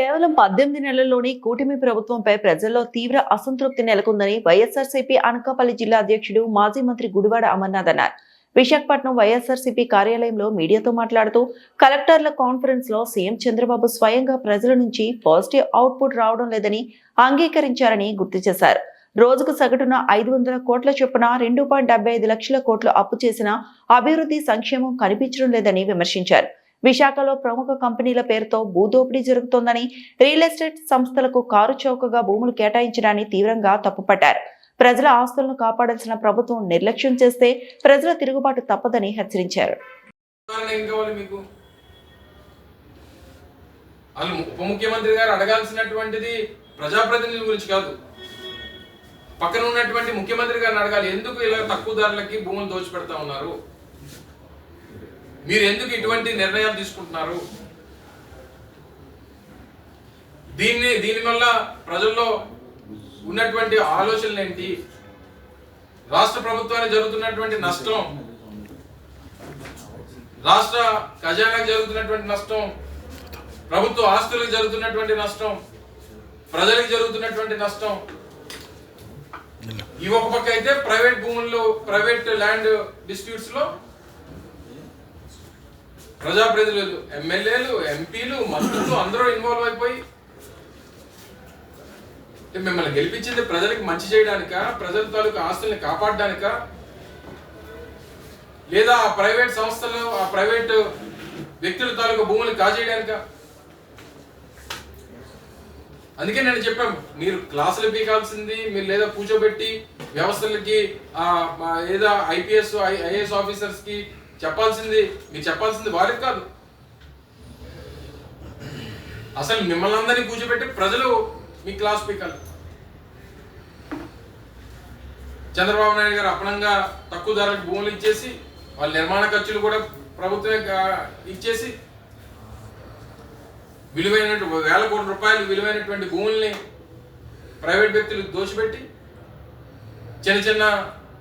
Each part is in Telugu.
కేవలం పద్దెనిమిది నెలల్లోనే కూటమి ప్రభుత్వంపై ప్రజల్లో తీవ్ర అసంతృప్తి నెలకొందని వైఎస్ఆర్సీపీ అనకాపల్లి జిల్లా అధ్యక్షుడు మాజీ మంత్రి గుడివాడ అమర్నాథ్ అన్నారు. విశాఖపట్నం వైఎస్ఆర్సీపీ కార్యాలయంలో మీడియాతో మాట్లాడుతూ కలెక్టర్ల కాన్ఫరెన్స్లో సీఎం చంద్రబాబు స్వయంగా ప్రజల నుంచి పాజిటివ్ అవుట్పుట్ రావడం లేదని అంగీకరించారని గుర్తు చేశారు. రోజుకు సగటున ఐదు వందల కోట్ల చొప్పున రెండు పాయింట్ డెబ్బై ఐదు లక్షల కోట్లు అప్పు చేసిన అభివృద్ధి సంక్షేమం కనిపించడం లేదని విమర్శించారు. విశాఖలో ప్రముఖ కంపెనీల పేరుతో భూదోపిడీ జరుగుతోందని రియల్ ఎస్టేట్ సంస్థలకు కారు చౌకగా భూములు కేటాయించడాన్ని తీవ్రంగా తప్పుపట్టారు. ప్రజల ఆస్తులను కాపాడాల్సిన ప్రభుత్వం నిర్లక్ష్యం చేస్తే ప్రజల తిరుగుబాటు తప్పదని హెచ్చరించారు. ఉప ముఖ్యమంత్రి గారు అడగాల్సినటువంటిది ప్రజాప్రతినిధుల గురించి కాదు. పక్కన ఉన్నటువంటి ముఖ్యమంత్రి గారిని అడగాలి. ఎందుకు ఇలా తక్కువ ధరలకి భూములు దోచిపెడతా ఉన్నారు? మీరు ఎందుకు ఇటువంటి నిర్ణయాలు తీసుకుంటున్నారు? దీన్ని దీనివల్ల ప్రజల్లో ఉన్నటువంటి ఆలోచనలు ఏంటి? రాష్ట్ర ప్రభుత్వానికి జరుగుతున్నటువంటి నష్టం రాష్ట్ర ఖజానాకు జరుగుతున్నటువంటి నష్టం ప్రభుత్వ ఆస్తులకు జరుగుతున్నటువంటి నష్టం ప్రజలకు జరుగుతున్నటువంటి నష్టం. ఈ ఒక పక్క అయితే ప్రైవేట్ భూముల్లో ప్రైవేట్ ల్యాండ్ డిస్ప్యూట్స్లో ప్రజాప్రతినిధులు ఎమ్మెల్యేలు ఎంపీలు మంత్రులు అందరూ ఇన్వాల్వ్ అయిపోయి మిమ్మల్ని గెలిపించింది ప్రజలకు మంచి చేయడానిక ప్రజల తాలూకు ఆస్తుల్ని కాపాడడానిక? లేదా ఆ ప్రైవేట్ సంస్థలు ఆ ప్రైవేట్ వ్యక్తుల తాలూకు భూములు కాజేయడానిక? అందుకే నేను చెప్పాం మీరు క్లాసులు పీకాల్సింది మీరు లేదా కూర్చోబెట్టి వ్యవస్థలకి ఏదో ఐపీఎస్ ఐఏఎస్ ఆఫీసర్స్కి చెప్పాల్సింది మీరు చెప్పాల్సింది వారికి కాదు. అసలు మిమ్మల్ని అందరినీ కూర్చోబెట్టి ప్రజలు మీ క్లాస్ పీకాలి చంద్రబాబు నాయుడు గారు అపనంగా తక్కువ ధరకు భూములు ఇచ్చేసి వాళ్ళ నిర్మాణ ఖర్చులు కూడా ప్రభుత్వమే ఇచ్చేసి విలువైన వేల కోట్ల రూపాయలు విలువైనటువంటి భూముల్ని ప్రైవేట్ వ్యక్తులు దోచిపెట్టి చిన్న చిన్న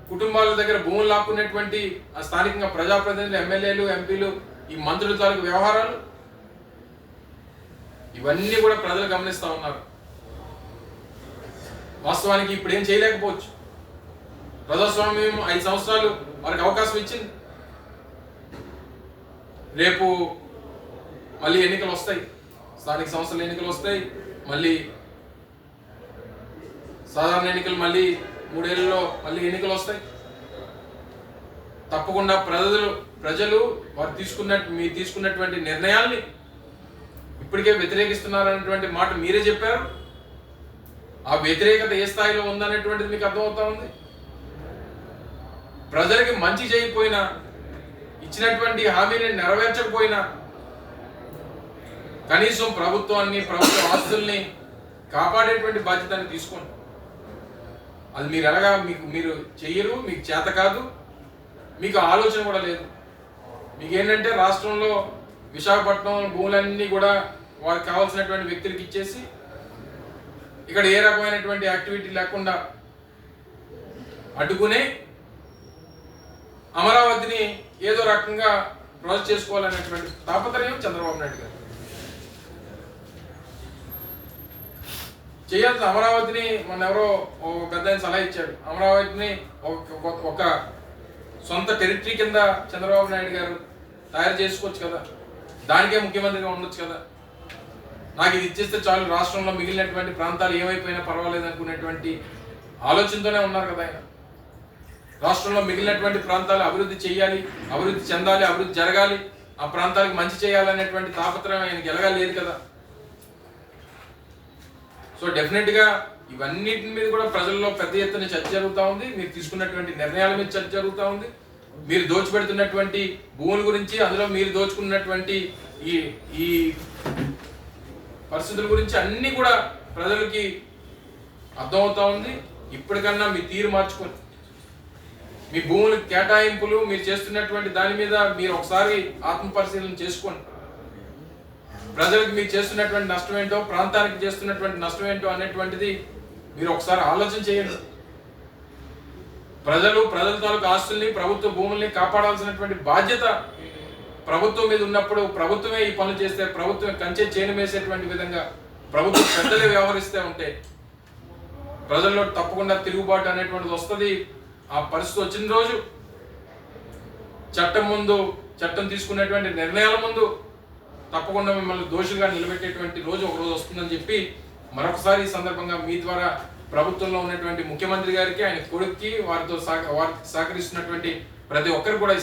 కుటుంబాల దగ్గర భూములు లాక్కున్నటువంటి ఆ స్థానికంగా ప్రజాప్రతినిధులు ఎమ్మెల్యేలు ఎంపీలు ఈ మంత్రుల తాలూకు వ్యవహారాలు ఇవన్నీ కూడా ప్రజలు గమనిస్తూ ఉన్నారు. వాస్తవానికి ఇప్పుడు ఏం చేయలేకపోవచ్చు. ప్రజాస్వామ్యం ఐదు సంవత్సరాలు వారికి అవకాశం ఇచ్చింది. రేపు మళ్ళీ ఎన్నికలు వస్తాయి. స్థానిక సంస్థల ఎన్నికలు వస్తాయి. మళ్ళీ సాధారణ ఎన్నికలు మళ్ళీ మూడేళ్ళలో మళ్ళీ ఎన్నికలు వస్తాయి. తప్పకుండా ప్రజలు ప్రజలు వారు తీసుకున్న మీరు తీసుకున్నటువంటి నిర్ణయాల్ని ఇప్పటికే వ్యతిరేకిస్తున్నారనేటువంటి మాట మీరే చెప్పారు. ఆ వ్యతిరేకత ఏ స్థాయిలో ఉందనేటువంటిది మీకు అర్థమవుతా ఉంది? ప్రజలకి మంచి చేయకపోయినా ఇచ్చినటువంటి హామీని నెరవేర్చకపోయినా కనీసం ప్రభుత్వాన్ని ప్రభుత్వ ఆస్తుల్ని కాపాడేటువంటి బాధ్యతని తీసుకోండి. అది మీరు ఎలాగా మీకు మీరు చెయ్యరు మీకు చేత కాదు. మీకు ఆలోచన కూడా లేదు. మీకు ఏంటంటే రాష్ట్రంలో విశాఖపట్నం భూములన్నీ కూడా వారికి కావాల్సినటువంటి వ్యక్తులకి ఇచ్చేసి ఇక్కడ ఏ రకమైనటువంటి యాక్టివిటీ లేకుండా అడ్డుకునే అమరావతిని ఏదో రకంగా ప్రాజెక్ట్ చేసుకోవాలనేటువంటి తాపత్రయం చంద్రబాబు నాయుడు గారు చేయాల్సిన అమరావతిని మన ఎవరో ఒక పెద్ద సలహా ఇచ్చాడు. అమరావతిని ఒక- సొంత టెరిటరీ కింద చంద్రబాబు నాయుడు గారు తయారు చేసుకోవచ్చు కదా. దానికే ముఖ్యమంత్రిగా ఉండొచ్చు కదా. నాకు ఇది ఇచ్చేస్తే చాలు. రాష్ట్రంలో మిగిలినటువంటి ప్రాంతాలు ఏమైపోయినా పర్వాలేదు అనుకునేటువంటి ఆలోచనతోనే ఉన్నారు కదా ఆయన. రాష్ట్రంలో మిగిలినటువంటి ప్రాంతాలు అభివృద్ధి చేయాలి అభివృద్ధి చెందాలి అభివృద్ధి జరగాలి ఆ ప్రాంతాలకు మంచి చేయాలనేటువంటి తాపత్రయం ఆయనకి ఎలాగా లేదు కదా. సో డెఫినెట్గా ఇవన్నిటి మీద కూడా ప్రజల్లో పెద్ద ఎత్తున చర్చ జరుగుతూ ఉంది. మీరు తీసుకున్నటువంటి నిర్ణయాల మీద చర్చ జరుగుతూ ఉంది. మీరు దోచిపెడుతున్నటువంటి భూముల గురించి అందులో మీరు దోచుకున్నటువంటి ఈ ఈ పరిస్థితుల గురించి అన్ని కూడా ప్రజలకి అర్థమవుతా ఉంది. ఇప్పటికన్నా మీ తీరు మార్చుకొని మీ భూముల కేటాయింపులు మీరు చేస్తున్నటువంటి దాని మీద మీరు ఒకసారి ఆత్మ పరిశీలన చేసుకోండి. ప్రజలకు మీరు చేస్తున్నటువంటి నష్టం ఏంటో ప్రాంతానికి చేస్తున్నటువంటి నష్టం ఏంటో అనేటువంటిది మీరు ఒకసారి ఆలోచన చేయండి. ప్రజలు ప్రజల తాలూకు ఆస్తుల్ని ప్రభుత్వ భూముల్ని కాపాడాల్సినటువంటి బాధ్యత ప్రభుత్వం మీద ఉన్నప్పుడు ప్రభుత్వమే ఈ పనులు చేస్తే ప్రభుత్వం కంచె చేను వేసేటువంటి విధంగా ప్రభుత్వం పెద్దలు వ్యవహరిస్తే ఉంటే ప్రజల్లో తప్పకుండా తిరుగుబాటు అనేటువంటిది వస్తుంది. ఆ పరిస్థితి వచ్చిన రోజు చట్టం ముందు చట్టం తీసుకునేటువంటి నిర్ణయాల ముందు తప్పకుండా మిమ్మల్ని దోషులుగా నిలబెట్టేటువంటి రోజు ఒక రోజు వస్తుందని చెప్పి మరొకసారి ఈ సందర్భంగా మీ ద్వారా ప్రభుత్వంలో ఉన్నటువంటి ముఖ్యమంత్రి గారికి ఆయన కొడుక్కి వారితో సహ వారికి సహకరిస్తున్నటువంటి ప్రతి ఒక్కరు కూడా ఈ